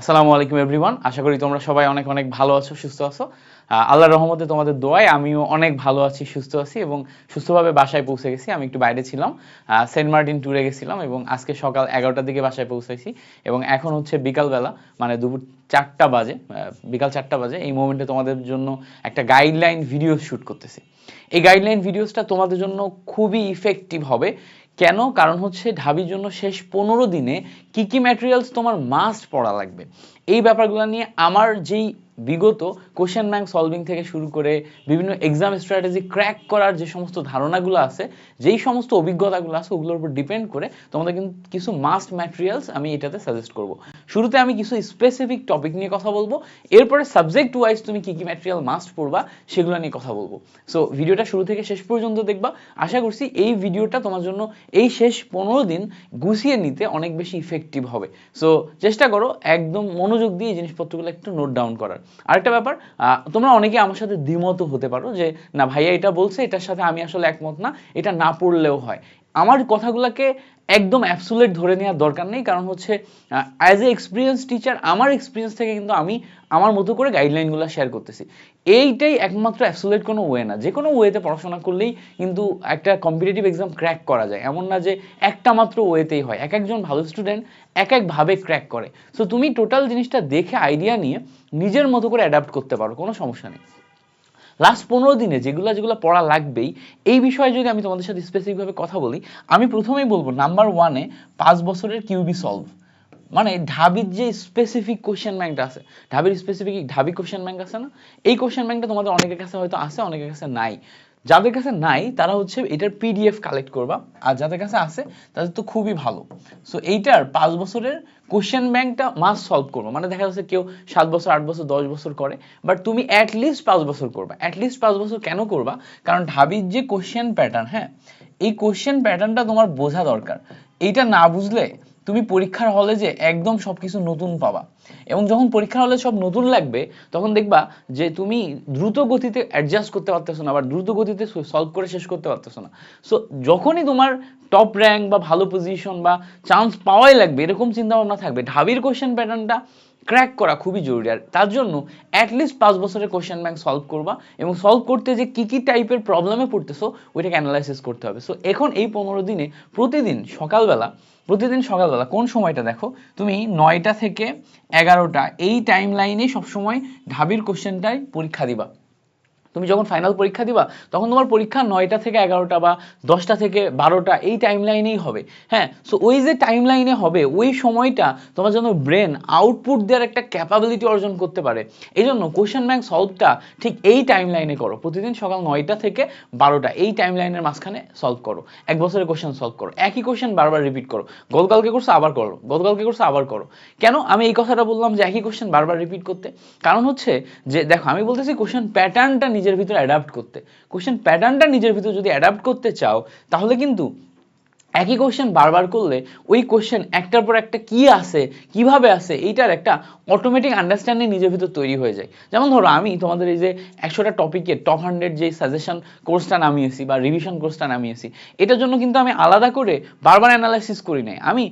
আসসালামু আলাইকুম এভরিওয়ান আশা করি তোমরা সবাই অনেক অনেক ভালো আছো, সুস্থ আছো। আল্লাহর রহমতে তোমাদের দোয়ায় আমিও অনেক ভালো আছি, সুস্থ আছি এবং সুস্থভাবে বাসায় পৌঁছে গেছি। আমি একটু বাইরে ছিলাম সেন্ট মার্টিন ট্যুরে গেছিলাম এবং আজকে সকাল এগারোটার দিকে বাসায় পৌঁছাইছি এবং এখন হচ্ছে বিকালবেলা মানে দুপুর চারটা বাজে বিকাল চারটা বাজে, এই মোমেন্টে তোমাদের জন্য একটা গাইডলাইন ভিডিও শ্যুট করতেছি। এই গাইডলাইন ভিডিওসটা তোমাদের জন্য খুবই ইফেক্টিভ হবে। কেন? কারণ হচ্ছে ঢাবির জন্য শেষ পনেরো দিনে কি কি ম্যাটেরিয়ালস তোমার মাস্ট পড়া লাগবে? এই ব্যাপারগুলো নিয়ে আমার যেই বিগত কোশ্চেন ব্যাংক সলভিং থেকে শুরু করে বিভিন্ন এক্সাম স্ট্র্যাটেজি ক্র্যাক করার যে সমস্ত ধারণাগুলো আছে, যেই সমস্ত অভিজ্ঞতাগুলো আছে, ওগুলোর উপর ডিপেন্ড করে তোমাদের কিন্তু কিছু মাস্ট ম্যাটেরিয়ালস আমি এটাতে সাজেস্ট করব। শুরুতে আমি কিছু স্পেসিফিক টপিক নিয়ে কথা বলব, এরপরে সাবজেক্ট ওয়াইজ তুমি কি কি ম্যাটেরিয়াল মাস্ট পড়বা, সেগুলো নিয়ে কথা বলব। সো ভিডিওটা শুরু থেকে শেষ পর্যন্ত দেখবা। আশা করছি এই ভিডিওটা তোমার জন্য এই শেষ পনেরো দিন গুছিয়ে নিতে অনেক বেশি ইফেক্টিভ হবে। সো চেষ্টা করো, একদম মনোযোগ দিয়ে জিনিসপত্রগুলো একটু নোট ডাউন করার। আরেকটা ব্যাপার তোমরা অনেকে আমার সাথে দ্বিমত হতে পারো যে, না ভাইয়া এটা বলছে, এটার সাথে আমি আসলে একমত না, এটা না পড়লেও হয়। আমার কথাগুলোকে একদম অ্যাবসুলেট ধরে নেওয়ার দরকার নেই। কারণ হচ্ছে অ্যাজ এ এক্সপিরিয়েন্স টিচার আমার এক্সপিরিয়েন্স থেকে কিন্তু আমি আমার মতো করে গাইডলাইনগুলো শেয়ার করতেছি। এইটাই একমাত্র অ্যাবসুলেট কোনো ওয়ে না। যে কোনো ওয়েতে পড়াশোনা করলেই কিন্তু একটা কম্পিটিটিভ এক্সাম ক্র্যাক করা যায়। এমন না যে একটা মাত্র ওয়েতেই হয়। এক একজন ভালো স্টুডেন্ট এক একভাবে ক্র্যাক করে। সো তুমি টোটাল জিনিসটা দেখে আইডিয়া নিয়ে নিজের মতো করে অ্যাডাপ্ট করতে পারো। কোনো সমস্যা নেই। লাস্ট পনেরো দিনে যেগুলো যেগুলো পড়া লাগবেই, এই বিষয়ে যদি আমি তোমাদের সাথে স্পেসিফিকভাবে কথা বলি, আমি প্রথমেই বলব নাম্বার ওয়ানে পাঁচ বছরের কিউবি সলভ মানে ঢাবির যে স্পেসিফিক কোশ্চেন ব্যাংকটা আছে, ঢাবির স্পেসিফিক ঢাবি কোশ্চেন ব্যাংক আছে না? এই কোশ্চেন ব্যাংকটা তোমাদের অনেকের কাছে হয়তো আছে, অনেকের কাছে নাই। যাদের কাছে নাই, তারা হচ্ছে এটার পিডিএফ কালেক্ট করবা। আর যাদের কাছে আছে, তাদের তো খুবই ভালো। সো এইটার পাঁচ বছরের কোশ্চেন ব্যাংকটা মাস সলভ করব। মানে দেখা যাচ্ছে কেউ সাত বছর, আট বছর, দশ বছর করে বাট তুমি অ্যাটলিস্ট পাঁচ বছর করবা। অ্যাটলিস্ট পাঁচ বছর কেন করবা? কারণ ঢাবির যে কোশ্চেন প্যাটার্ন হ্যাঁ এই কোশ্চেন প্যাটার্নটা তোমার বোঝা দরকার। এইটা না বুঝলে তুমি পরীক্ষার হলে যে একদম সব কিছু নতুন পাবা। এবং যখন পরীক্ষার হলে সব নতুন লাগবে, তখন দেখবা যে তুমি দ্রুত গতিতে অ্যাডজাস্ট করতে পারতেছো না, আবার দ্রুত গতিতে সলভ করে শেষ করতে পারতেছো না। সো যখনই তোমার টপ র্যাঙ্ক বা ভালো পজিশন বা চান্স পাওয়াই লাগবে, এরকম চিন্তা ভাবনা থাকবে। ঢাবির কোশ্চেন প্যাটার্নটা ক্র্যাক করা খুবই জরুরি। আর তার জন্য অ্যাটলিস্ট পাঁচ বছরের কোয়েশ্চেন ব্যাংক সলভ করবা এবং সলভ করতে যে কি কি টাইপের প্রবলেমে পড়তেছো, ওইটাকে অ্যানালাইসিস করতে হবে। সো এখন এই পনেরো দিনে প্রতিদিন সকালবেলা প্রতিদিন সকালবেলা কোন সময়টা দেখো? তুমি নয়টা থেকে এগারোটা, এই টাইম লাইনে সবসময় ঢাবির কোশ্চেনটাই পরীক্ষা দিবা। তুমি যখন ফাইনাল পরীক্ষা দিবা, তখন তোমার পরীক্ষা নয়টা থেকে এগারোটা বা দশটা থেকে বারোটা এই টাইম লাইনেই হবে। হ্যাঁ সো ওই যে টাইম লাইনে হবে, ওই সময়টা তোমার জন্য ব্রেন আউটপুট দেওয়ার একটা ক্যাপাবিলিটি অর্জন করতে পারে। এই জন্য কোশ্চেন ব্যাংক সলভটা ঠিক এই টাইম লাইনে করো। প্রতিদিন সকাল নয়টা থেকে বারোটা, এই টাইম লাইনের মাঝখানে সলভ করো। এক বছরের কোয়েশ্চেন সলভ করো। একই কোশ্চেন বারবার রিপিট করো। গতকালকে করছ আবার করো, গতকালকে করছ আবার করো। কেন? আমি এই কথাটা বললাম যে একই কোশ্চেন বারবার রিপিট করতে। কারণ হচ্ছে যে, দেখো আমি বলতেছি কোশ্চেন প্যাটার্নটা নিজের ভিতরে অ্যাডাপ্ট করতে। কোশ্চেন প্যাটার্নটা নিজের ভিতরে যদি অ্যাডাপ্ট করতে চাও তাহলে কিন্তু একই কোশ্চেন বারবার করলে ওই কোশ্চেন একটার পর একটা কি আছে, কীভাবে আছে, এইটার একটা অটোমেটিক আন্ডারস্ট্যান্ডিং নিজের ভিতর তৈরি হয়ে যায়। যেমন ধরো আমি তোমাদের এই যে একশোটা টপিকের টপ হান্ড্রেড যে সাজেশন কোর্সটা নামিয়েছি বা রিভিশন কোর্সটা নামিয়েছি, এটার জন্য কিন্তু আমি আলাদা করে বারবার অ্যানালাইসিস করি নাই। আমি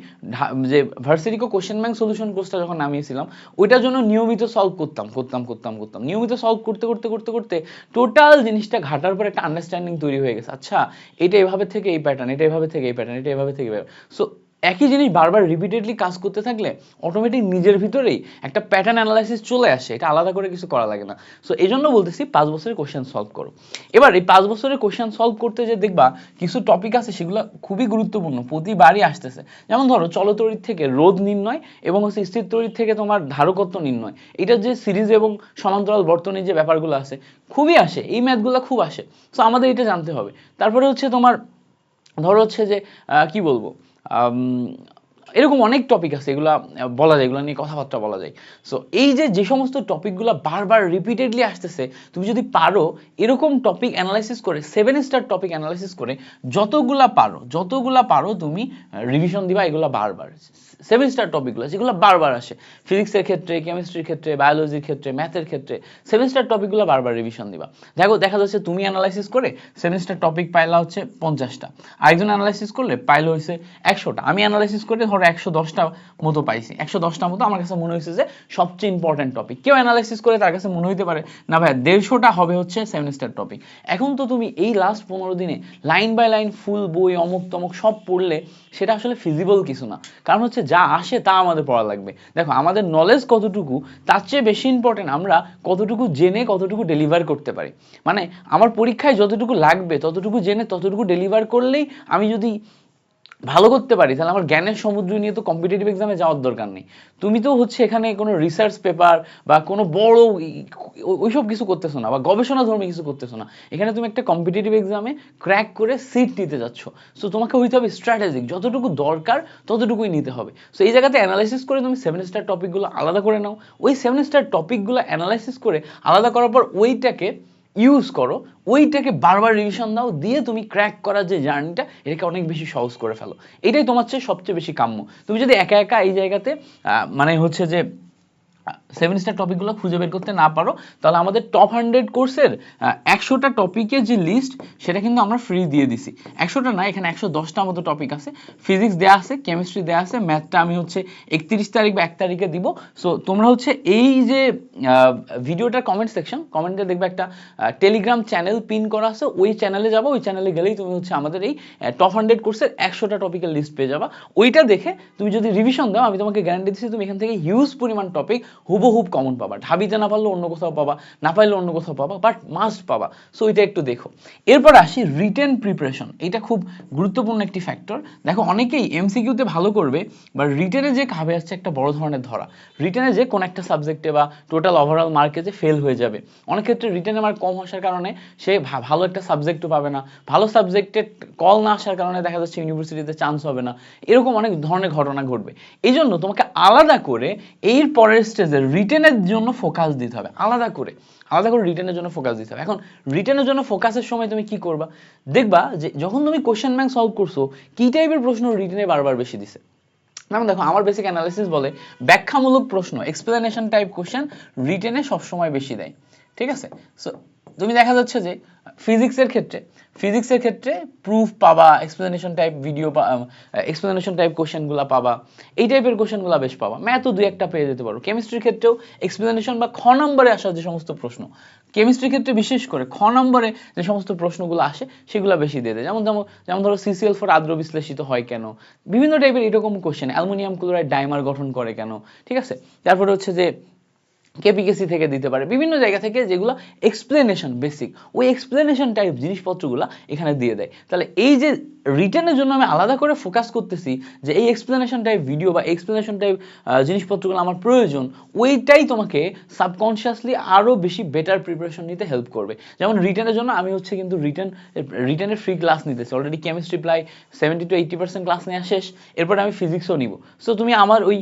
যে ভার্সিটিকো কোশ্চেন ব্যাংক সলিউশন কোর্সটা যখন নামিয়েছিলাম, ওইটার জন্য নিয়মিত সলভ করতাম করতাম করতাম করতাম। নিয়মিত সলভ করতে করতে করতে করতে টোটাল জিনিসটা ঘাটার পর একটা আন্ডারস্ট্যান্ডিং তৈরি হয়ে গেছে। আচ্ছা এটা এভাবে থেকে এই প্যাটার্ন এটা এভাবে থেকে এই প্যাটার্ন এটা এভাবে থেকে যাবে সো একই জিনিস বারবার রিপিটেডলি কাজ করতে থাকলে অটোমেটিক নিজের ভিতরেই একটা প্যাটার্ন অ্যানালাইসিস চলে আসে। এটা আলাদা করে কিছু করা লাগে না। সো এই জন্য বলতেছি পাঁচ বছরের কোশ্চেন সলভ করো। এবার এই পাঁচ বছরের কোশ্চেন সলভ করতে যে দেখবা, কিছু টপিক আছে সেগুলো খুবই গুরুত্বপূর্ণ, প্রতিবারই আসতেছে। যেমন ধরো চলতরির থেকে রোধ নির্ণয় এবং হচ্ছে স্থির তড়িৎ থেকে তোমার ধারকত্ব নির্ণয়। এটার যে সিরিজ এবং সমান্তরাল বর্তনীর যে ব্যাপারগুলো আছে, খুবই আসে। এই ম্যাথগুলো খুব আসে। সো আমাদের এটা জানতে হবে। তারপরে হচ্ছে তোমার ধরো হচ্ছে যে কি বলব? এরকম অনেক টপিক আছে, এগুলা বলা যায়, এগুলো নিয়ে কথাবার্তা বলা যায়। সো এই যে যে সমস্ত টপিকগুলো বারবার রিপিটেডলি আসতেছে, তুমি যদি পারো, এরকম টপিক অ্যানালাইসিস করে সেভেন স্টার টপিক অ্যানালাইসিস করে, যতগুলা পারো যতগুলা পারো তুমি রিভিশন দিবা এগুলা বারবার। সেভেন স্টার টপিকগুলো যেগুলো বারবার আসে। ফিজিক্সের ক্ষেত্রে কেমিস্ট্রির ক্ষেত্রে বায়োলজির ক্ষেত্রে ম্যাথের ক্ষেত্রে সেভেন স্টার টপিকগুলো বারবার রিভিশন দিবা। দেখো দেখা যাচ্ছে তুমি অ্যানালাইসিস করে সেভেন স্টার টপিক পাইলা হচ্ছে পঞ্চাশটা আরেকজন অ্যানালাইসিস করলে পাইলো হয়েছে একশোটা আমি অ্যানালাইসিস করে ধরো একশো দশটা মতো পাইছি। একশো দশটা মতো আমার কাছে মনে হয়েছে যে সবচেয়ে ইম্পর্টেন্ট টপিক কেউ অ্যানালাইসিস করে তার কাছে মনে হইতে পারে, না ভাই দেড়শোটা হবে হচ্ছে সেভেন স্টার টপিক এখন তো তুমি এই লাস্ট পনেরো দিনে লাইন বাই লাইন ফুল বই অমুক তমুক সব পড়লে সেটা আসলে ফিজিবল কিছু না। কারণ হচ্ছে যা আসে তা আমাদের পড়া লাগবে। দেখো, আমাদের নলেজ কতটুকু, তার চেয়ে বেশি ইম্পর্টেন্ট আমরা কতটুকু জেনে, কতটুকু ডেলিভার করতে পারি। মানে আমার পরীক্ষায় যতটুকু লাগবে, ততটুকু জেনে, ততটুকু ডেলিভার করলেই আমি যদি ভালো করতে পারি, তাহলে আমার জ্ঞানের সমুদ্র নিয়ে তো কম্পিটিটিভ এক্সামে যাওয়ার দরকার নেই। তুমি তো হচ্ছে এখানে কোনো রিসার্চ পেপার বা কোনো বড় ওইসব কিছু করতেছো না বা গবেষণা ধর্মী কিছু করতেছো না। এখানে তুমি একটা কম্পিটিটিভ এক্সামে ক্র্যাক করে সিট নিতে যাচ্ছ। সো তোমাকে হইতে হবে স্ট্র্যাটেজিক যতটুকু দরকার ততটুকুই নিতে হবে। সো এই জায়গাতে অ্যানালাইসিস করে তুমি সেভেন স্টার টপিকগুলো আলাদা করে নাও। ওই সেভেন স্টার টপিকগুলো অ্যানালাইসিস করে আলাদা করার পর ওইটাকে ইউজ করো, ওইটাকে বারবার রিভিশন দাও, দিয়ে তুমি ক্র্যাক করার যে জার্নিটা এটাকে অনেক বেশি সহজ করে ফেলো। এটাই তোমার চেয়ে সবচেয়ে বেশি কাম্য। তুমি যদি একা একা এই জায়গাতে মানে হচ্ছে যে সেভেন স্টার টপিকগুলো খুঁজে বের করতে না পারো, তাহলে আমাদের টপ হান্ড্রেড কোর্সের একশোটা টপিকের যে লিস্ট সেটা কিন্তু আমরা ফ্রি দিয়ে দিছি। একশোটা না, এখানে একশো দশটা মতো টপিক আছে। ফিজিক্স দেওয়া আছে কেমিস্ট্রি দেওয়া আছে ম্যাথটা আমি হচ্ছে একত্রিশ তারিখ বা এক তারিখে দিব। সো তোমরা হচ্ছে এই যে ভিডিওটার কমেন্ট সেকশন কমেন্টে দেখবে একটা টেলিগ্রাম চ্যানেল পিন করা আছে। ওই চ্যানেলে যাব, ওই চ্যানেলে গেলেই তুমি হচ্ছে আমাদের এই টপ হান্ড্রেড কোর্সের একশোটা টপিকের লিস্ট পেয়ে যাবা। ওইটা দেখে তুমি যদি রিভিশন দাও, আমি তোমাকে গ্যারান্টি দিচ্ছি তুমি এখান থেকে হিউজ পরিমাণ টপিক হুবহুব কমন পাবা। ঢাবিতে না পারলে অন্য কোথাও পাবা, না পাইলে অন্য কোথাও পাবা বাট মাস্ট পাবা। সো এটা একটু দেখো। এরপর আসি রিটেন প্রিপারেশন এটা খুব গুরুত্বপূর্ণ একটি ফ্যাক্টর দেখো, অনেকেই এমসিকিউতে ভালো করবে বা রিটেনে যে খাবে আসছে একটা বড় ধরনের ধরা। রিটেনে যে কোন একটা সাবজেক্টে বা টোটাল ওভারঅল মার্কে যে ফেল হয়ে যাবে। অনেক ক্ষেত্রে রিটেনে মার্ক কম আসার কারণে সে ভালো একটা সাবজেক্টও পাবে না। ভালো সাবজেক্টে কল না আসার কারণে দেখা যাচ্ছে ইউনিভার্সিটিতে চান্স হবে না। এরকম অনেক ধরনের ঘটনা ঘটবে। এই জন্য তোমাকে আলাদা করে এর পরের স্টেজে রিটেনের জন্য ফোকাস দিতে হবে। আলাদা করে আলাদা করে রিটেনের জন্য ফোকাস দিতে হবে। এখন রিটেনের জন্য ফোকাসের সময় তুমি কি করবা? দেখবা যে যখন তুমি কোশ্চেন ব্যাংক সলভ করছ, কি টাইপের প্রশ্ন রিটেনে বারবার বেশি দিছে? যেমন দেখো, আমার বেসিক অ্যানালিসিস বলে, ব্যাখ্যামূলক প্রশ্ন এক্সপ্লেনেশন টাইপ কোশ্চেন রিটেনে সবসময় বেশি দেয়। ঠিক আছে? সো তুমি দেখা যাচ্ছে যে ফিজিক্সের ক্ষেত্রে ফিজিক্সের ক্ষেত্রে প্রুফ পাবা explanation type video explanation type কোশ্চেনগুলো পাবা, এই টাইপের কোশ্চেনগুলো বেশ পাবা। ম্যাথও দুই একটা পেয়ে যেতে পারো। কেমিস্ট্রির ক্ষেত্রেও এক্সপ্লেনেশন বা খ নম্বরে আসা যে সমস্ত প্রশ্ন কেমিস্ট্রির ক্ষেত্রে বিশেষ করে খ নম্বরে যে সমস্ত প্রশ্নগুলো আসে, সেগুলো বেশি দিয়ে দেয়। যেমন যেমন যেমন ধরো সিসিএল ফোর আদ্র বিশ্লেষিত হয় কেন? বিভিন্ন টাইপের এরকম কোশ্চেন অ্যালুমিনিয়াম ক্লোরাইড ডাইমার গঠন করে কেন? ঠিক আছে? তারপরে হচ্ছে যে কেপিকেসি থেকে দিতে পারে। বিভিন্ন জায়গা থেকে যেগুলো এক্সপ্লেনেশন বেসিক ওই এক্সপ্লেনেশন টাইপ জিনিসপত্রগুলো এখানে দিয়ে দেয়। তাহলে এই যে রিটার্নের জন্য আমি আলাদা করে ফোকাস করতেছি যে এই এক্সপ্লেনেশন টাইপ ভিডিও বা এক্সপ্লেনেশন টাইপ জিনিসপত্রগুলো আমার প্রয়োজন, ওইটাই তোমাকে সাবকনশিয়াসলি আরও বেশি বেটার প্রিপারেশন নিতে হেল্প করবে। যেমন রিটার্নের জন্য আমি হচ্ছে কিন্তু রিটার্ন রিটার্নের ফ্রি ক্লাস নিতেছি। অলরেডি কেমিস্ট্রি প্রায় seventy two eighty percent class নেওয়া শেষ। এরপরে আমি ফিজিক্সও নিব। সো তুমি আমার ওই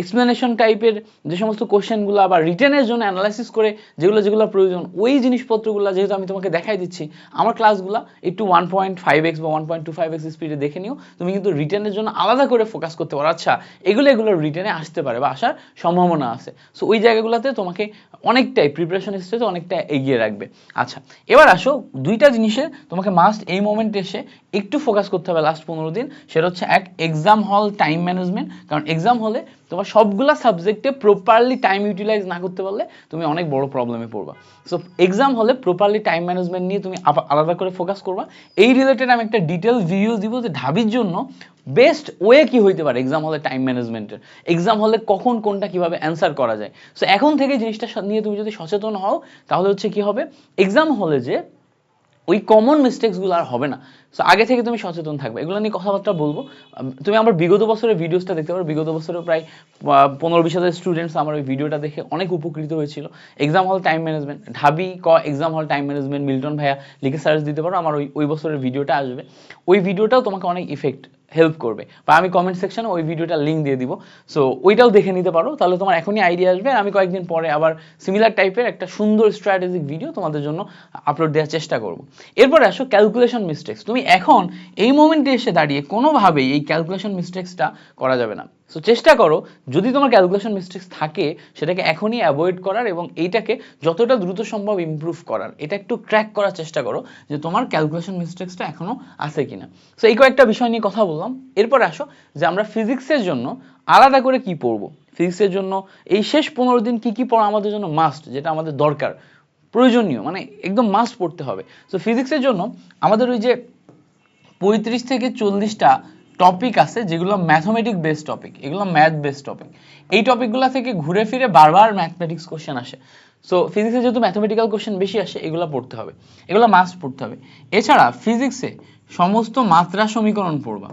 এক্সপ্লেনেশন টাইপের যে সমস্ত কোশ্চেনগুলো বা রিটার্নের জন্য অ্যানালাইসিস করে যেগুলো যেগুলো প্রয়োজন, ওই জিনিসপত্রগুলো যেহেতু আমি তোমাকে দেখাই দিচ্ছি, আমার ক্লাসগুলো একটু ওয়ান পয়েন্ট ফাইভ এক্স বা one point two five x স্পিডে দেখে নিও, তুমি কিন্তু রিটার্নের জন্য আলাদা করে ফোকাস করতে পারো। আচ্ছা এগুলো এগুলো রিটার্নে আসতে পারে বা আসার সম্ভাবনা আছে। সো ওই জায়গাগুলোতে তোমাকে অনেকটাই প্রিপারেশন হিসেবে অনেকটা এগিয়ে রাখবে। আচ্ছা এবার আসো, দুইটা জিনিসে তোমাকে মাস্ট এই মোমেন্টে এসে একটু ফোকাস করতে হবে লাস্ট পনেরো দিন। সেটা হচ্ছে এক এক্সাম হল টাইম ম্যানেজমেন্ট কারণ এক্সাম হলে তোমার সবগুলা সাবজেক্টে প্রপারলি টাইম ইউটিলাইজ না করতে পারলে তুমি অনেক বড় প্রবলেমে পড়বা। সো এক্সাম হলে প্রপারলি টাইম ম্যানেজমেন্ট নিয়ে তুমি আলাদা করে ফোকাস করবা। এই রিলেটেড আমি একটা ডিটেল ভিডিও দিব যে ঢাবির জন্য বেস্ট ওয়ে কি হইতে পারে এক্সাম হলে টাইম ম্যানেজমেন্টের এক্সাম হলে কখন কোনটা কীভাবে অ্যান্সার করা যায়। সো এখন থেকে জিনিসটা নিয়ে তুমি যদি সচেতন হও, তাহলে হচ্ছে কি হবে? এক্সাম হলে যে ওই কমন মিস্টেকসগুলো আর হবে না। সো আগে থেকে তুমি সচেতন থাকবে। এগুলো নিয়ে কথাবার্তা বলব। তুমি আমার বিগত বছরের ভিডিওসটা দেখতে পারো। বিগত বছরের প্রায় পনেরো বিশ হাজার স্টুডেন্টস আমার ওই ভিডিওটা দেখে অনেক উপকৃত হয়েছিল। এক্সাম হল টাইম ম্যানেজমেন্ট ঢাবি ক এক্সাম হল টাইম ম্যানেজমেন্ট মিল্টন ভাইয়া লিখে সার্চ দিতে পারো। আমার ওই ওই বছরের ভিডিওটা আসবে। ওই ভিডিওটাও তোমাকে অনেক ইফেক্ট হেল্প করবে। বা আমি কমেন্ট সেকশনে ওই ভিডিওটা লিঙ্ক দিয়ে দিব। সো ওইটাও দেখে নিতে পারো। তাহলে তোমার এখনই আইডিয়া আসবে। আমি কয়েকদিন পরে আবার সিমিলার টাইপের একটা সুন্দর স্ট্র্যাটেজিক ভিডিও তোমাদের জন্য আপলোড দেওয়ার চেষ্টা করব। এরপর আসো ক্যালকুলেশন মিস্টেক্স তুমি এখন এই মোমেন্টে এসে দাঁড়িয়ে কোনোভাবেই এই ক্যালকুলেশন মিস্টেক্সটা করা যাবে না। সো চেষ্টা করো, যদি তোমার ক্যালকুলেশন মিস্টেক্স থাকে, সেটাকে এখনই অ্যাভয়েড করার এবং এইটাকে যতটা দ্রুত সম্ভব ইমপ্রুভ করার। এটা একটু ট্র্যাক করার চেষ্টা করো যে তোমার ক্যালকুলেশন মিস্টেক্সটা এখনও আছে কিনা। সো এই কয়েকটা বিষয় নিয়ে কথা বললাম। এরপর আসো যে আমরা ফিজিক্সের জন্য আলাদা করে কি পড়ব? ফিজিক্সের জন্য এই শেষ পনেরো দিন কি কি পড়া আমাদের জন্য মাস্ট যেটা আমাদের দরকার। প্রয়োজনীয় মানে একদম মাস্ট পড়তে হবে। সো ফিজিক্সের জন্য আমাদের ওই যে পঁয়ত্রিশ থেকে চল্লিশটা টপিক আছে যেগুলো ম্যাথমেটিক বেস টপিক এগুলো ম্যাথ বেস টপিক এই টপিকগুলো থেকে ঘুরে ফিরে বারবার ম্যাথমেটিক্স কোশ্চেন আসে। সো ফিজিক্সে যেহেতু ম্যাথমেটিক্যাল কোশ্চেন বেশি আসে, এগুলো পড়তে হবে। এগুলো মাস্ট পড়তে হবে। এছাড়া ফিজিক্সে সমস্ত মাত্রা সমীকরণ পড়বা।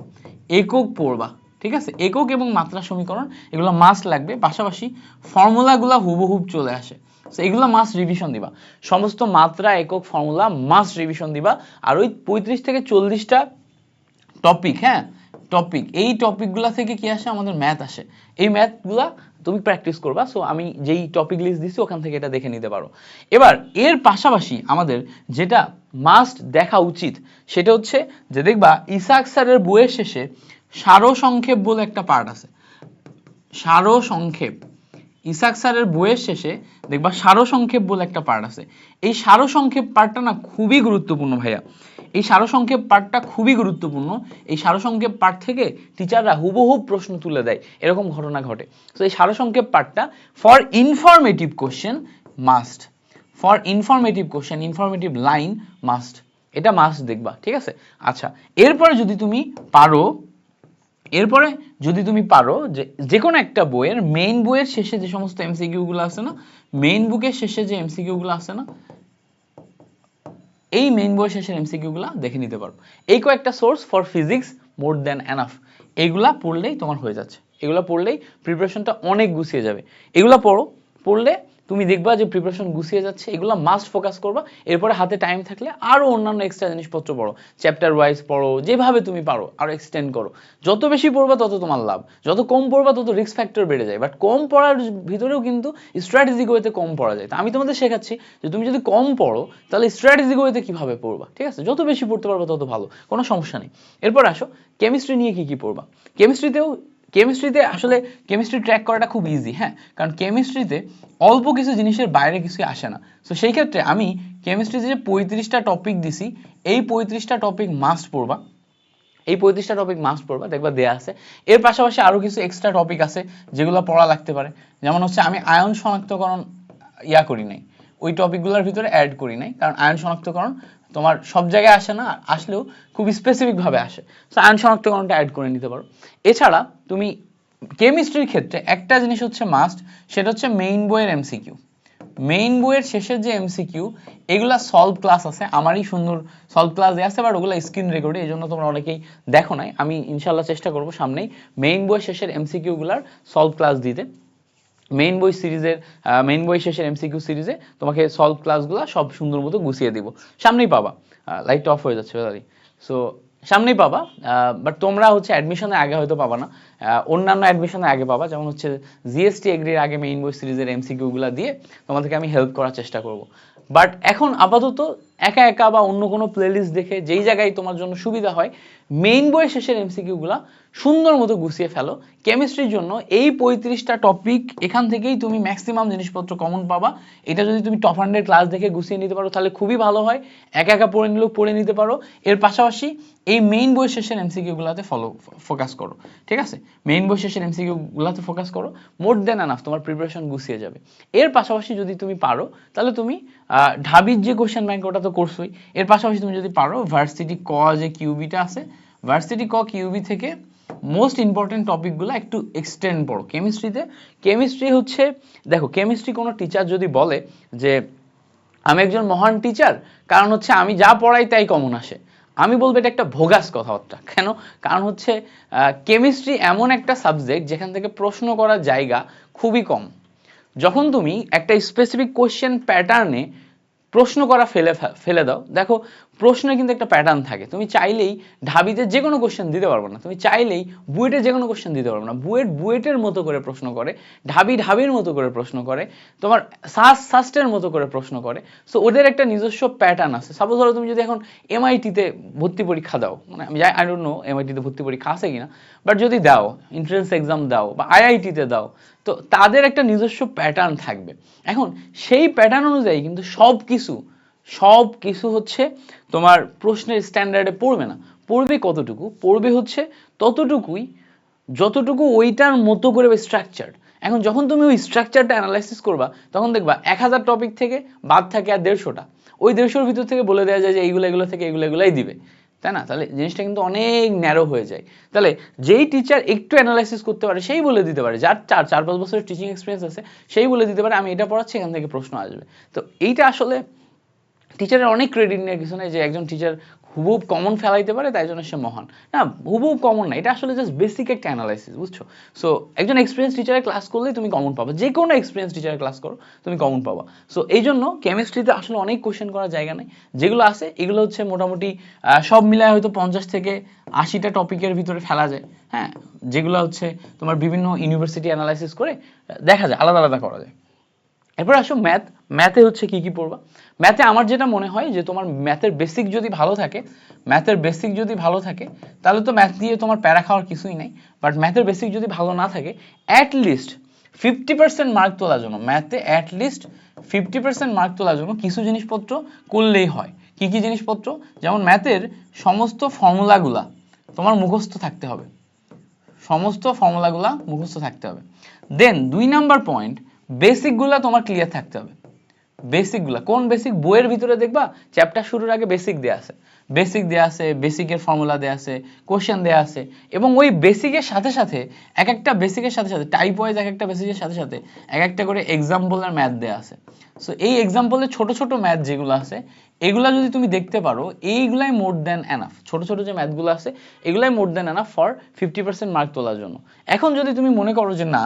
একক পড়বা, ঠিক আছে? একক এবং মাত্রা সমীকরণ, এগুলো মাস্ট লাগবে। পাশাপাশি ফর্মুলাগুলো হুবহুব চলে আসে। সো এগুলো মাস্ট রিভিশন দিবা। সমস্ত মাত্রা, একক ফর্মুলা মাস্ট রিভিশন দিবা। আর ওই পঁয়ত্রিশ থেকে চল্লিশটা টপিক হ্যাঁ? টপিক এই টপিকগুলো থেকে কি আসে? আমাদের ম্যাথ আসে। এই ম্যাথগুলা তুমি প্র্যাকটিস করবা সো আমি যেই টপিক লিস্ট দিছি, ওখান থেকে এটা দেখে নিতে পারো। এবার, এর পাশাপাশি আমাদের যেটা মাস্ট দেখা উচিত, সেটা হচ্ছে যে দেখবা, ইসাক স্যারের বইয়ের শেষে সারো সংক্ষেপ বলে একটা পার্ট আছে। সারো সংক্ষেপ ইসাক স্যারের বইয়ের শেষে দেখবা সারো সংক্ষেপ বলে একটা পার্ট আছে। এই সারো সংক্ষেপ পার্টটা না খুবই গুরুত্বপূর্ণ ভাইয়া। এই সারো সংক্ষেপ পার্টটা খুবই গুরুত্বপূর্ণ। এই সারো সংক্ষেপ পার্ট থেকে টিচাররা হুবহু প্রশ্ন তুলে দেয়, এরকম ঘটনা ঘটে। তো এই সারো সংক্ষেপ পার্টটা for informative question must for informative question informative line must এটা মাস্ট দেখবা, ঠিক আছে? আচ্ছা এরপরে যদি তুমি পারো, এরপরে যদি তুমি পারো যে যে কোনো একটা বইয়ের মেইন বইয়ের শেষে যে সমস্ত এমসিকিউ গুলো আছে না মেইন বুকের শেষে যে এমসিকিউ গুলো আছে না এই মেইন বই শেষের এমসিকিউগুলো দেখে নিতে পারো। এই কয়েকটা source for physics more than enough এগুলা পড়লেই তোমার হয়ে যাচ্ছে। এগুলো পড়লেই প্রিপারেশনটা অনেক গুছিয়ে যাবে। এগুলো পড়ো, পড়লে তুমি দেখবা যে প্রিপারেশন গুছিয়ে যাচ্ছে, এগুলো মাস্ট ফোকাস করবা। এরপরে হাতে টাইম থাকলে আরও অন্যান্য এক্সট্রা জিনিসপত্র পড়ো। চ্যাপ্টার ওয়াইজ পড়ো, যেভাবে তুমি পারো, আরও এক্সটেন্ড করো। যত বেশি পড়বা, তত তোমার লাভ। যত কম পড়বা, তত রিস্ক ফ্যাক্টর বেড়ে যায়। বাট কম পড়ার ভিতরেও কিন্তু স্ট্র্যাটেজিক ওয়েতে কম পড়া যায়। তো আমি তোমাদের শেখাচ্ছি যে তুমি যদি কম পড়ো, তাহলে স্ট্র্যাটেজিক ওয়েতে কীভাবে পড়বা? ঠিক আছে? যত বেশি পড়তে পারবা, তত ভালো। কোনো সমস্যা নেই। এরপর আসো কেমিস্ট্রি নিয়ে কি কি পড়বা? কেমিস্ট্রিতেও কেমিস্ট্রিতে আসলে কেমিস্ট্রি ট্র্যাক করাটা খুব ইজি হ্যাঁ? কারণ কেমিস্ট্রিতে অল্প কিছু জিনিসের বাইরে কিছু আসে না। তো সেই ক্ষেত্রে আমি কেমিস্ট্রিতে যে পঁয়ত্রিশটা টপিক দিছি, এই পঁয়ত্রিশটা টপিক মাস্ট পড়বা। এই পঁয়ত্রিশটা টপিক মাস্ট পড়বা, দেখবা দেয়া আছে। এর পাশাপাশি আরও কিছু এক্সট্রা টপিক আছে, যেগুলো পড়া লাগতে পারে। যেমন হচ্ছে আমি আয়ন শনাক্তকরণ ইয়া করি নাই। ওই টপিকগুলোর ভিতরে অ্যাড করি নাই, কারণ আয়ন শনাক্তকরণ তোমার সব জায়গায় আসে না, আসলেও খুব স্পেসিফিক ভাবে আসে। তো আয়ন শনাক্তকরণটা অ্যাড করে নিতে পারো। এছাড়া তুমি কেমিস্ট্রির ক্ষেত্রে একটা জিনিস হচ্ছে মাস্ট সেটা হচ্ছে মেইন বইয়ের এমসিকিউ মেইন বইয়ের শেষের যে এমসিকিউ এগুলা সলভ ক্লাস আছে, আমারই সুন্দর সলভ ক্লাস দেওয়া আছে বাট ওগুলো স্ক্রিন রেকর্ডে এই জন্য তোমরা অনেকেই দেখো নাই। আমি ইনশাল্লাহ চেষ্টা করব সামনেই মেইন বইয়ের শেষের এমসিকিউগুলার সলভ ক্লাস দিতে। মেইন বই সিরিজের মেইন বই শেষের এমসিকিউ সিরিজে তোমাকে সলভ ক্লাসগুলো সব সুন্দর মতো গুছিয়ে দিব। সামনেই পাবা। লাইটটা অফ হয়ে যাচ্ছে বেদারি সো সামনেই পাবা। বাট তোমরা হচ্ছে অ্যাডমিশনের আগে হয়তো পাবা না। অন্যান্য অ্যাডমিশনের আগে পাবা। যেমন হচ্ছে জিএসটি এগ্রির আগে মেইন বই সিরিজের এমসিকিউগুলো দিয়ে তোমাদেরকে আমি হেল্প করার চেষ্টা করব। বাট এখন আপাতত একা একা বা অন্য কোনো প্লেলিস্ট দেখে যেই জায়গায় তোমার জন্য সুবিধা হয় মেইন বইয়ের শেষের এমসিকিউগুলো সুন্দর মতো গুছিয়ে ফেলো। কেমিস্ট্রির জন্য এই পঁয়ত্রিশটা টপিক এখান থেকেই তুমি ম্যাক্সিমাম জিনিসপত্র কমন পাবা। এটা যদি তুমি টপ হান্ড্রেড ক্লাস দেখে গুছিয়ে নিতে পারো, তাহলে খুবই ভালো হয়। একা একা পড়ে নিলেও পড়ে নিতে পারো। এর পাশাপাশি এই মেইন বই শেষের এমসিকিউগুলোতে ফলো ফোকাস করো। ঠিক আছে? মেইন বই শেষের এমসিকিউগুলোতে ফোকাস করো। মোর দেন আনাফ তোমার প্রিপারেশন গুছিয়ে যাবে। এর পাশাপাশি যদি তুমি পারো, তাহলে তুমি ঢাবির যে কোশ্চেন ব্যাংক ওটা তো করছোই এর পাশাপাশি তুমি যদি পারো ভার্সিটি ক যে কিউবিটা আছে ভার্সিটি ক কিউবি থেকে মোস্ট ইম্পর্টেন্ট টপিকগুলো একটু এক্সটেন্ড পড়ো কেমিস্ট্রিতে কেমিস্ট্রি হচ্ছে, দেখো কেমিস্ট্রি কোনো টিচার যদি বলে যে, আমি একজন মহান টিচার কারণ হচ্ছে আমি যা পড়াই তাই কমন আসে। আমি বলব এটা একটা ভোগাস কথাবার্তা। কেন? কারণ হচ্ছে কেমিস্ট্রি এমন একটা সাবজেক্ট যেখান থেকে প্রশ্ন করার জায়গা খুবই কম। যখন তুমি একটা স্পেসিফিক কোশ্চেন প্যাটার্নে প্রশ্ন করা ফেলে ফেলে দাও। দেখো প্রশ্নের কিন্তু একটা প্যাটার্ন থাকে। তুমি চাইলেই ঢাবিতে যে কোনো কোশ্চেন দিতে পারবে না। তুমি চাইলেই বুয়েটে যে কোনো কোশ্চেন দিতে পারবে না। বুয়েট বুয়েটের মতো করে প্রশ্ন করে, ঢাবি ঢাবির মতো করে প্রশ্ন করে, তোমার সাস সাস্টের মতো করে প্রশ্ন করে। সো ওদের একটা নিজস্ব প্যাটার্ন আছে। সাপোজ ধরো তুমি যদি এখন এমআইটিতে ভর্তি পরীক্ষা দাও মানে আমি আই ডোন্ট নো এমআইটিতে ভর্তি পরীক্ষা আছে কিনা বাট যদি দাও এন্ট্রেন্স এক্সাম দাও, বা আইআইটিতে দাও তো তাদের একটা নিজস্ব প্যাটার্ন থাকবে। এখন সেই প্যাটার্ন অনুযায়ী কিন্তু সব কিছু সব কিছু হচ্ছে তোমার প্রশ্নের স্ট্যান্ডার্ডে পড়বে না। পড়বে কতটুকু? পড়বে হচ্ছে ততটুকুই, যতটুকু ওইটার মতো করে স্ট্রাকচার এখন যখন তুমি ওই স্ট্রাকচারটা অ্যানালাইসিস করবা, তখন দেখবা এক হাজার টপিক থেকে বাদ থাকে আর দেড়শোটা। ওই দেড়শোর ভিতর থেকে বলে দেওয়া যায় যে এইগুলো এগুলো থেকে এগুলো এগুলাই দিবে। তাই না? তাহলে জিনিসটা কিন্তু অনেক ন্যারো হয়ে যায়। তাহলে যেই টিচার একটু অ্যানালাইসিস করতে পারে, সেই বলে দিতে পারে। যার চার চার, পাঁচ বছরের টিচিং এক্সপিরিয়েন্স আছে, সেই বলে দিতে পারে, আমি এটা পড়াচ্ছি, এখান থেকে প্রশ্ন আসবে। তো এইটা আসলে টিচারের অনেক ক্রেডিট নেওয়ার কিছু নেই যে একজন টিচার হুবহুব কমন ফেলাইতে পারে, তাই জন্য সে মহান। না হুবহুব কমন না, এটা আসলে জাস্ট বেসিক একটা অ্যানালাইসিস বুঝছ? সো একজন এক্সপিরিয়েন্স টিচারের ক্লাস করলেই তুমি কমন পাবা। যে কোনো এক্সপিরিয়েন্স টিচারের ক্লাস করো, তুমি কমন পাবা। সো এই জন্য কেমিস্ট্রিতে আসলে অনেক কোশ্চেন করার জায়গা নেই। যেগুলো আছে, এগুলো হচ্ছে মোটামুটি সব মিলায় হয়তো পঞ্চাশ থেকে আশিটা টপিকের ভিতরে ফেলা যায়। হ্যাঁ যেগুলো হচ্ছে তোমার বিভিন্ন ইউনিভার্সিটি অ্যানালাইসিস করে দেখা যায়, আলাদা আলাদা করা যায়। এরপর আসো ম্যাথ ম্যাথে হচ্ছে কি কি পড়বা? ম্যাথে আমার যেটা মনে হয় যে তোমার ম্যাথের বেসিক যদি ভালো থাকে ম্যাথের বেসিক যদি ভালো থাকে, তাহলে তো ম্যাথ দিয়ে তোমার প্যারা খাওয়ার কিছুই নাই। বাট ম্যাথের বেসিক যদি ভালো না থাকে at least fifty percent mark তোলার জন্য ম্যাথে at least fifty percent mark তোলার জন্য কিছু জিনিসপত্র করলেই হয়। কি কি জিনিসপত্র? যেমন ম্যাথের সমস্ত ফর্মুলাগুলা তোমার মুখস্থ থাকতে হবে। সমস্ত ফর্মুলাগুলা মুখস্থ থাকতে হবে। দেন দুই নাম্বার পয়েন্ট বেসিকগুলা তোমার ক্লিয়ার থাকতে হবে। বেসিকগুলা কোন বেসিক বইয়ের ভিতরে দেখবা চ্যাপ্টার শুরুর আগে বেসিক দেয়া আছে। বেসিক দেয়া আছে বেসিকের ফর্মুলা দেয়া আছে কোশ্চেন দেয়া আছে। এবং ওই বেসিকের সাথে সাথে, এক একটা বেসিকের সাথে সাথে টাইপ ওয়াইজ এক একটা বেসিকের সাথে সাথে, এক একটা করে এক্সাম্পল এক্সাম্পলের ম্যাথ দেয়া আছে। সো এই এক্সাম্পলের ছোট ছোট ম্যাথ যেগুলো আছে, এগুলা যদি তুমি দেখতে পারো, এইগুলাই মোর দ্যান এনাফ ছোট ছোট যে ম্যাথগুলো আছে, এগুলাই more than enough for fifty percent mark তোলার জন্য। এখন যদি তুমি মনে করো যে না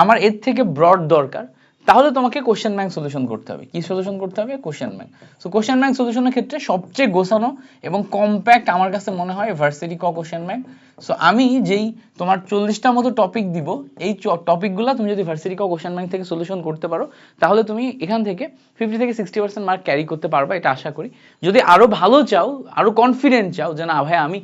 আমার এর থেকে ব্রড দরকার। তাহলে তোমাকে কোশ্চেন ব্যাংক সলিউশন করতে হবে। কি সলিউশন করতে হবে? Question bank so question bank সলিউশনের ক্ষেত্রে সবচেয়ে গোছানো এবং কম্প্যাক্ট আমার কাছে মনে হয় ভার্সিটি ক কোশ্চেন ব্যাংক সো আমি যেই তোমার চল্লিশটা মতো টপিক দিব, এই টপিকগুলো তুমি যদি ভার্সিটি ক কোশ্চেন ব্যাংক থেকে সলিউশন করতে পারো, তাহলে তুমি এখান থেকে ফিফটি থেকে সিক্সটি পার্সেন্ট মার্ক ক্যারি করতে পারবা, এটা আশা করি। যদি আরও ভালো চাও, আরও কনফিডেন্ট চাও যে না, ভাই আমি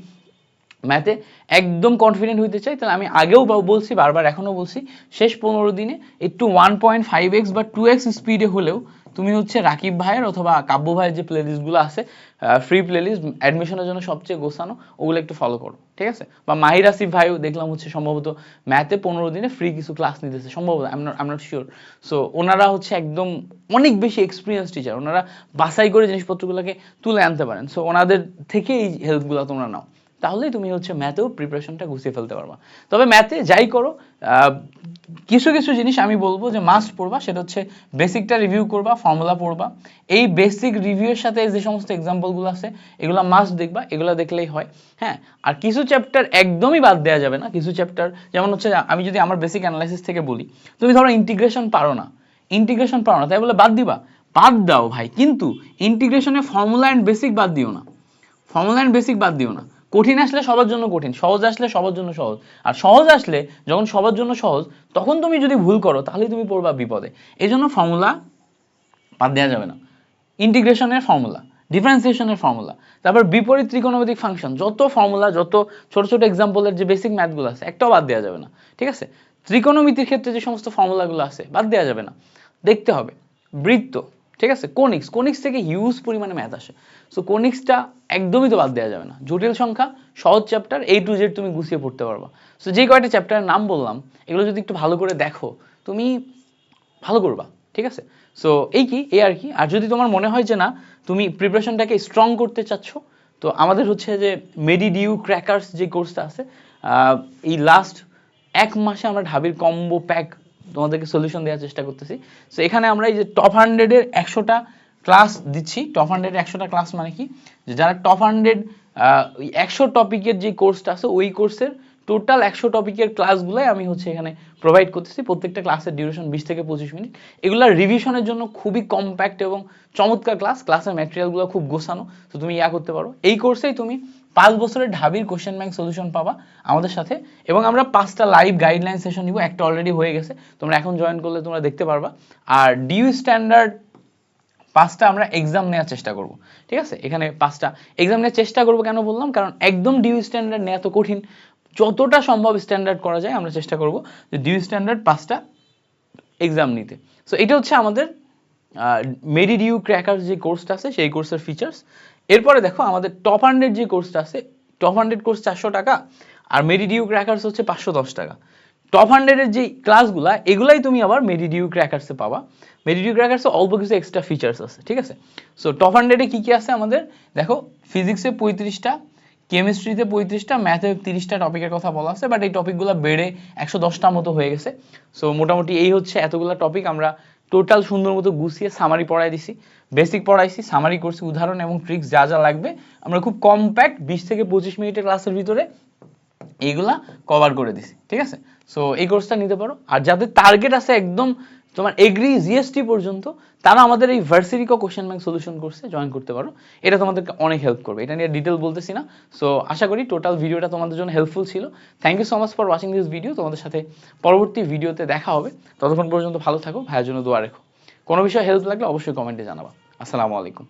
ম্যাথে একদম কনফিডেন্ট হইতে চাই, তাহলে আমি আগেও বলছি, বারবার এখনও বলছি, শেষ পনেরো দিনে একটু ওয়ান পয়েন্ট ফাইভ এক্স বা টু এক্স স্পিডে হলেও তুমি হচ্ছে রাকিব ভাইয়ের অথবা কাব্য ভাইয়ের যে প্লেলিস্টগুলো আছে ফ্রি প্লেলিস্ট অ্যাডমিশনের জন্য সবচেয়ে গোছানো, ওগুলো একটু ফলো করো, ঠিক আছে? বা মাহির আসিফ ভাইও দেখলাম হচ্ছে সম্ভবত ম্যাথে পনেরো দিনে ফ্রি কিছু ক্লাস নিতেছে, সম্ভবত আই নট শিওর সো ওনারা হচ্ছে একদম অনেক বেশি এক্সপিরিয়েন্স টিচার ওনারা বাছাই করে জিনিসপত্রগুলোকে তুলে আনতে পারেন। সো ওনাদের থেকে এই হেল্পগুলো তোমরা নাও। তাহলেই তুমি হচ্ছে ম্যাথেও প্রিপারেশনটা গুছিয়ে ফেলতে পারবা। তবে ম্যাথে যাই করো কিছু কিছু জিনিস আমি বলব যে মাস্ট পড়বা, সেটা হচ্ছে বেসিকটা রিভিউ করবা ফর্মুলা পড়বা। এই বেসিক রিভিউয়ের সাথে যে সমস্ত এক্সাম্পলগুলো আছে, এগুলো মাস্ট দেখবা, এগুলো দেখলেই হয়। হ্যাঁ আর কিছু চ্যাপ্টার একদমই বাদ দেওয়া যাবে না। কিছু চ্যাপ্টার যেমন হচ্ছে আমি যদি আমার বেসিক অ্যানালাইসিস থেকে বলি, তুমি ধরো ইন্টিগ্রেশন পারো না। ইন্টিগ্রেশন পারো না, তাই বলে বাদ দিবা? বাদ দাও ভাই, কিন্তু ইন্টিগ্রেশনে ফর্মুলা অ্যান্ড বেসিক বাদ দিও না। ফর্মুলা অ্যান্ড বেসিক বাদ দিও না। কঠিন আসলে সবার জন্য কঠিন, সহজ আসলে সবার জন্য সহজ। আর সহজ আসলে যখন সবার জন্য সহজ, তখন তুমি যদি ভুল করো, তাহলে তুমি পড়বা বিপদে। এই জন্য ফর্মুলা বাদ দেওয়া যাবে না। ইন্টিগ্রেশনের ফর্মুলা ডিফারেন্সিয়েশনের ফর্মুলা তারপর বিপরীত ত্রিকোণমিতিক ফাংশন যত ফর্মুলা যত ছোট ছোট এক্সাম্পলের যে বেসিক ম্যাথগুলো আছে, একটাও বাদ দেওয়া যাবে না। ঠিক আছে? ত্রিকোণমিতির ক্ষেত্রে যে সমস্ত ফর্মুলাগুলো আছে, বাদ দেওয়া যাবে না। দেখতে হবে, বৃত্ত ঠিক আছে? কোনিক্স কোনিক্স থেকে হিউজ পরিমাণে ম্যাথ আসে। সো কোনিক্সটা একদমই তো বাদ দেওয়া যাবে না। জটিল সংখ্যা, সহজ চ্যাপ্টার এই টু জেড তুমি গুছিয়ে পড়তে পারবা। সো যে কয়টা চ্যাপ্টারের নাম বললাম, এগুলো যদি একটু ভালো করে দেখো, তুমি ভালো করবা, ঠিক আছে? সো এই কি? এই আর কি? আর যদি তোমার মনে হয় যে না, তুমি প্রিপারেশনটাকে স্ট্রং করতে চাচ্ছ, তো আমাদের হচ্ছে যে মেডিডিউ ক্র্যাকার্স যে কোর্সটা আছে এই লাস্ট এক মাসে আমরা ঢাবির কম্বো প্যাক তোমাদেরকে সলিউশন দেওয়ার চেষ্টা করতেছি। সো এখানে আমরা এই যে টপ হান্ড্রেডের একশোটা ক্লাস দিচ্ছি। টপ হান্ড্রেড একশোটা ক্লাস মানে কি? যারা টপ হান্ড্রেড ওই একশো টপিকের যে কোর্সটা আছে, ওই কোর্সের টোটাল একশো টপিকের ক্লাসগুলোই আমি হচ্ছে এখানে প্রোভাইড করতেছি। প্রত্যেকটা ক্লাসের ডিউরেশন বিশ থেকে পঁচিশ মিনিট এগুলা রিভিশনের জন্য খুবই কম্প্যাক্ট এবং চমৎকার ক্লাস ক্লাসের ম্যাটেরিয়ালগুলো খুব গোছানো। তো তুমি ইয়া করতে পারো। এই কোর্সেই তুমি পাঁচ বছরের ঢাবির কোশ্চেন ব্যাংক সলিউশন পাবা আমাদের সাথে। এবং আমরা পাঁচটা লাইভ গাইডলাইন সেশন নিব, একটা অলরেডি হয়ে গেছে। তোমরা এখন জয়েন করলে তোমরা দেখতে পারবা। আর ডিউ স্ট্যান্ডার্ড পাঁচটা আমরা এক্সাম নেওয়ার চেষ্টা করব। ঠিক আছে? এখানে পাঁচটা এক্সাম নেওয়ার চেষ্টা করব কেন বললাম? কারণ একদম ডিউ স্ট্যান্ডার্ড নেওয়া তো কঠিন। যতটা সম্ভব স্ট্যান্ডার্ড করা যায়, আমরা চেষ্টা করব যে ডিউ স্ট্যান্ডার্ড পাঁচটা এক্সাম নিতে। সো এটা হচ্ছে আমাদের মেরি ডিউ ক্র্যাকার যে কোর্সটা আছে, সেই কোর্সের ফিচার্স এরপরে দেখো আমাদের টপ হান্ড্রেড যে কোর্সটা আছে টপ হান্ড্রেড কোর্স চারশো টাকা আর মেরি ডিউ ক্র্যাকার্স হচ্ছে পাঁচশো দশ টাকা। টপ হান্ড্রেডের যে ক্লাসগুলা এগুলাই তুমি আবার মেরিডিউ ক্র্যাকার্সে পাবা। মেরিডিউ ক্র্যাকার্সে অল্প কিছু এক্সট্রা ফিচার্স আছে, ঠিক আছে? সো টপ হান্ড্রেডে কী কী আছে আমাদের? দেখো ফিজিক্সে পঁয়ত্রিশটা কেমিস্ট্রিতে পঁয়ত্রিশটা ম্যাথে তিরিশটা টপিকের কথা বলা আছে বাট এই টপিকগুলো বেড়ে একশো দশটার মতো হয়ে গেছে। সো মোটামুটি এই হচ্ছে এতগুলো টপিক আমরা টোটাল সুন্দর মতো গুছিয়ে সামারি পড়াই দিছি। বেসিক পড়াইছি সামারি করছি, উদাহরণ এবং ট্রিক্স যা যা লাগবে। আমরা খুব কম্প্যাক্ট বিশ থেকে পঁচিশ মিনিটের ক্লাসের ভিতরে এইগুলা কভার করে দিছি, ঠিক আছে? সো এই কোর্সটা নিতে পারো। আর যাদের টার্গেট আছে একদম তোমার এগ্রি জিএসটি পর্যন্ত, তারা আমাদের এই ভার্সিরিকো কোশ্চেন ব্যাংক সলিউশন কোর্সে জয়েন করতে পারো। এটা তোমাদেরকে অনেক হেল্প করবে। এটা নিয়ে ডিটেল বলতেছি না। সো আশা করি টোটাল ভিডিওটা তোমাদের জন্য হেল্পফুল ছিল। Thank you so much for watching this video তোমাদের সাথে পরবর্তী ভিডিওতে দেখা হবে। ততক্ষণ পর্যন্ত ভালো থাকো। ভাইয়ের জন্য দোয়া রেখো। কোনো বিষয়ে হেল্প লাগলে অবশ্যই কমেন্টে জানাবা। আসসালামু আলাইকুম।